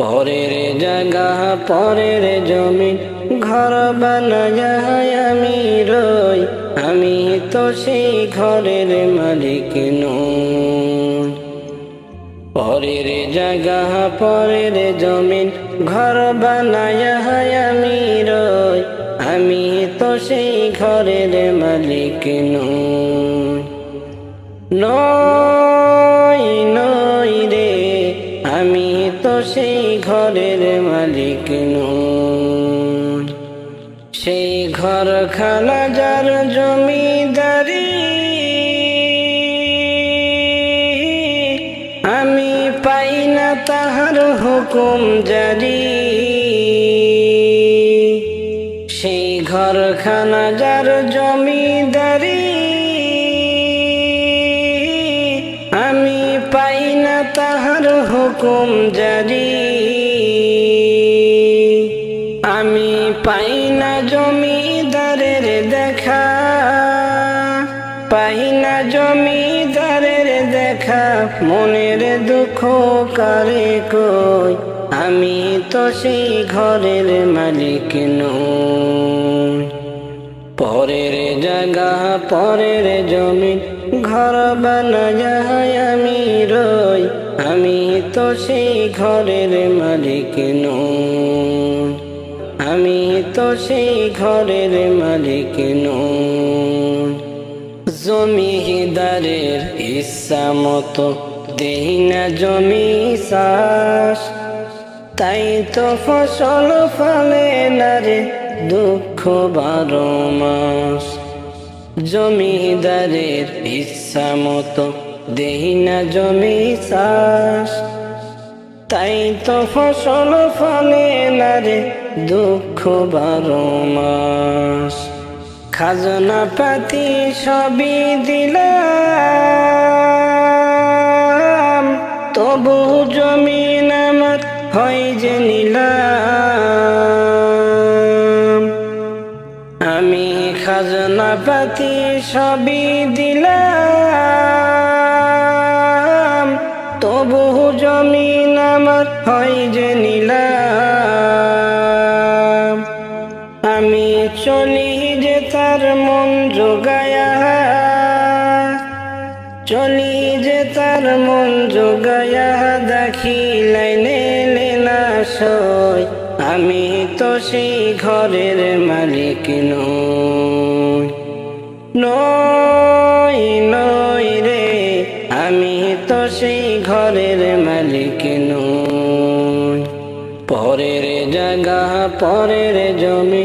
পরের জায়গা, পরের জমিন, ঘর বানায় আমি রই। আমি তো সেই ঘরের মালিক নই। পরের জায়গা, পরের জমিন, ঘর বানায় আমি রই। আমি তো সেই ঘরের মালিক নই। আমি তো সেই ঘরের মালিক নই সেই ঘর খানা যার জমিদারি। আমি পাই না তাহার হুকুম জারি। সেই ঘর খানা যার জমিদারি। হুকুম জারি আমি পাই না জমিদারের দেখা। পাই না জমিদারের দেখা। মনের দুঃখ কারে কই? আমি তো সেই ঘরের মালিক নই। পরের জায়গা, পরের জমি, ঘর বানায় আমি রই। আমি তো সেই ঘরের মালিক নই আমি তো সেই ঘরের মালিক নই জমিদারের ইচ্ছা মতো দেই না জমি চাষ। তাই তো ফসল ফলে না রে দুঃখ বারো মাস। জমিদারের ইচ্ছা মতো দেই না জমি চাষ। তাই তো ফসল ফলে না রে দুঃখ বারো মাস। খাজনা পাতি সবই দিলাম, তবু জমিন আমার হয় যে নিলাম। আমি খাজনা পাতি সবই দিলাম তার মন যোগায়া চলি যে তার মন যোগায়া দেখি লাইনে লেনা সই আমি তো সেই ঘরের মালিক নই। নই নই রে, আমি তো সেই ঘরের মালিক নই। পরের জায়গা, পরের জমি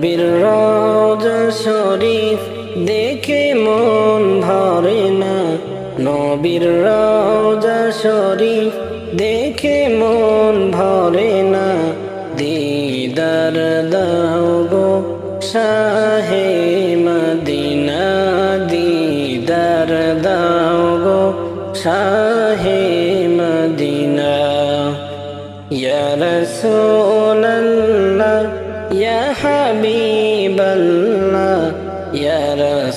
নবীর শরীফ দেখে মন ভরে না। নবীর রোজা শরীফ দেখে মন ভরে না। দিদার দাও গো মদিনা, দিদার দাও গো শাহে মদিনা। ইয়া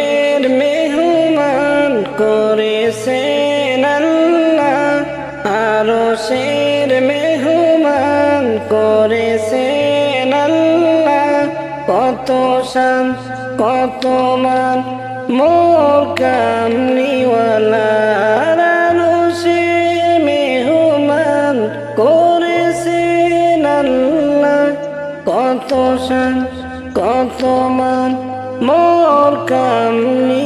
মেহমান শান কত মান মোর সে মেহমান আল্লাহ কত শান কত মান মোর কামলি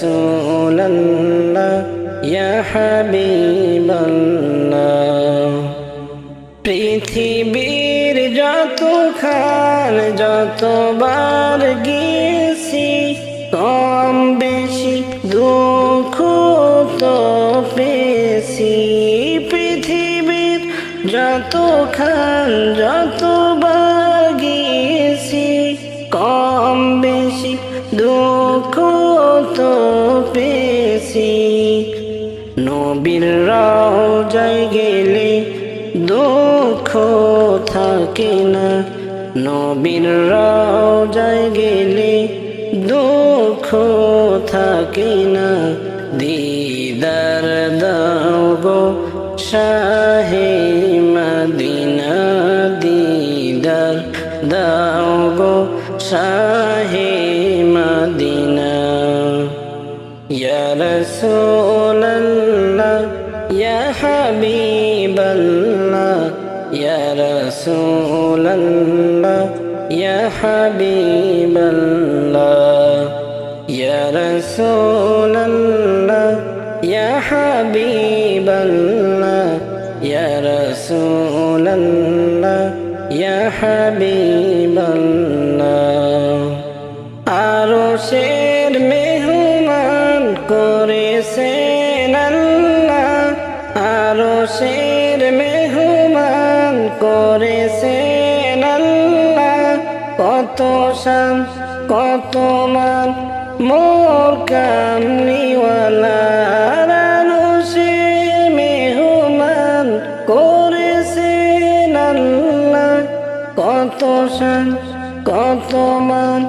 رسول الله يا حبيب الله পৃথিবীর যত খান যতবার গিয়েছি কম বেশি দুঃখ তো পেয়েছি পৃথিবীর যত খান যতবার থাকে না। নবীর যায় গেলে দুঃখ থাকে না। দিদার দাব শাহে মদিনা, দিদার দাব শাহে মদিনা। ইয়া رسول الله يا حبيب الله يا رسول الله يا حبيب الله يا رسول الله يا حبيب الله আরো শের মেহমান করেছেন আল্লাহ আরো শের মেহমান করেছেন আল্লাহ। কত শান, কত মান, মোর কামলিওয়ালা আরও শের মেহমান করেছেন কত শান, কত মান,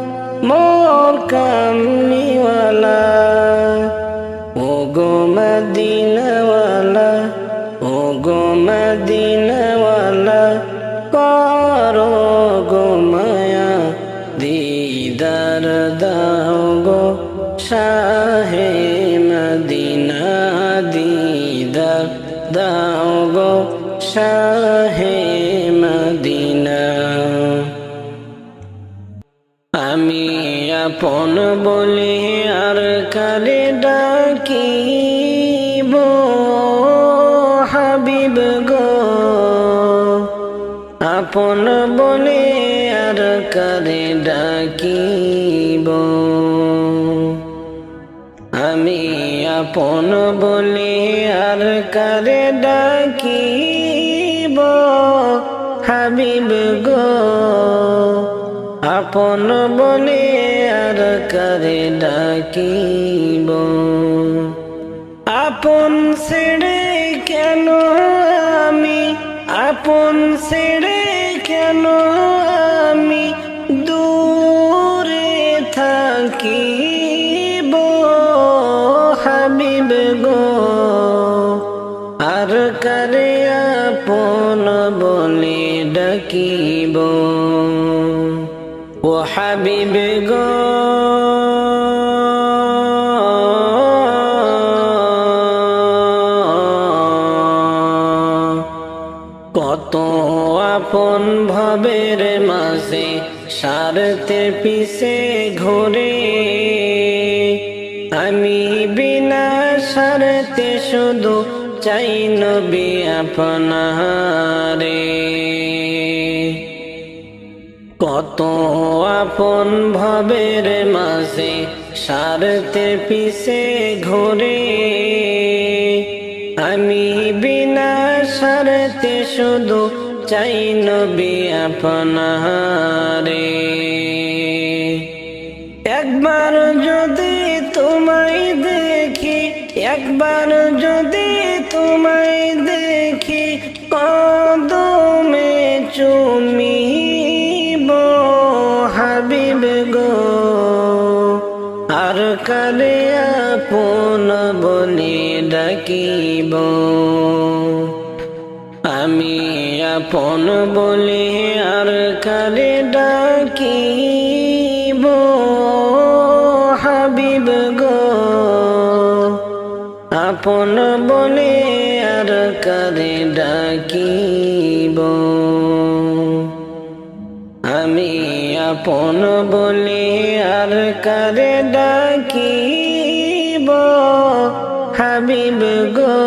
মোর কামলিওয়ালা। ও গো মদিনওয়ালা ও গো মদিনওয়ালা শাহে মদিনা দিদার দাও গো শাহে মদিনা। আমি আপন বলে আর কারে ডাকিব হাবিব গো? আপন বলে আর কারে ডাকিব আপন বলে আর কারে ডাকিব? হাবিব গো, আপন বলে আর কারে ডাকিব? আপন ছেড়ে কেন আমি? আপন ছেড়ে কেন আর কারে আপন বলে ডাকিব। ও হাবিব গো, কত আপন ভবের মাঝে সারতে পিছে ঘোরে। আমি বিনা সারতে শুধু চাই নবী আপনারে। কত আপন ভবের মাঝে সারতে পিছে ঘোরে। আমি বিনা সারতে শুধু চাই নবী আপনারে। একবার যদি তোমায় দেখি, একবার যদি তোমায় দেখি কদমে চুমিব, হাবিব গো। আর কারে আপন বলে ডাকিব। আমি আপন বলে আর কারে ডাকিব আপন বলে আর কারে ডাকিব? হাবিব গো,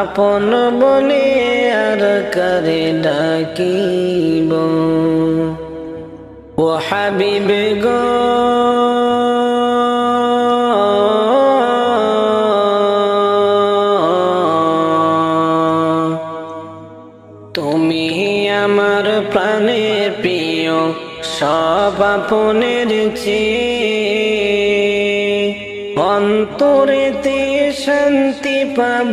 আপন বলে আর কারে ডাকিব? ও হাবিব গো আপনের চেয়ে অন্তরেতে শান্তি পাব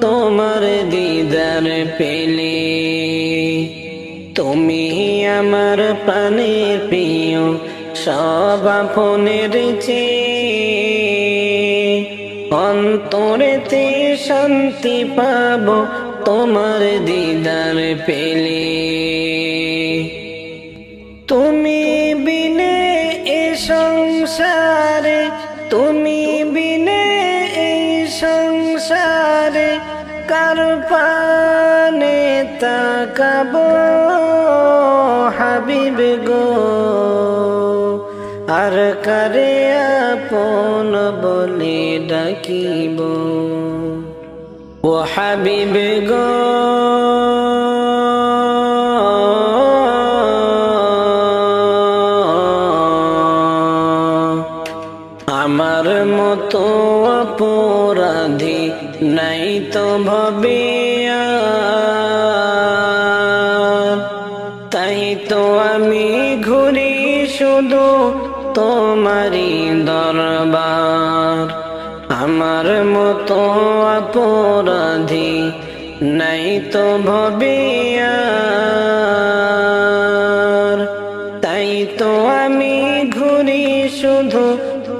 তোমার দিদার পেলে। তুমি আমার প্রাণের প্রিয়, সব আপনের চেয়ে অন্তরেতে শান্তি পাব তোমার দিদার পেলে। তাকাব হাবিব গো আর কারে আপন বলে ডাকিব? ও হাবিব গো তোমারই দরবার। আমার মতো অপরাধী নাই তো ভবিয়া তাই তো আমি ঘুরি শুধু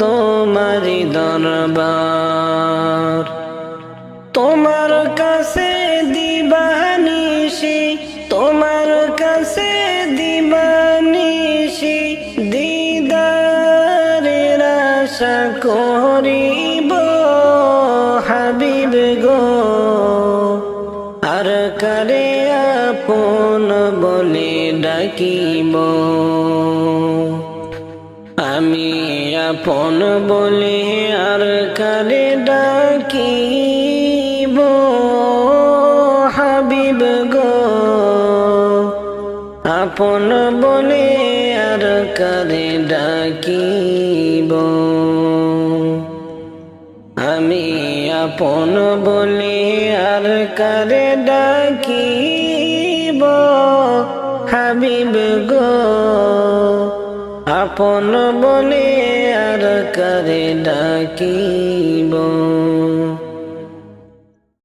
তোমারি দরবার। আশা করিব হাবিব গো। আর কারে আপন বলে ডাকিব? আমি আপন বলে আর কারে আপন বলে আর কারে ডাকিব? আমি আপন বলে আর কারে ডাকিব? হাবিব গো, আপন বলে আর কারে ডাকিব?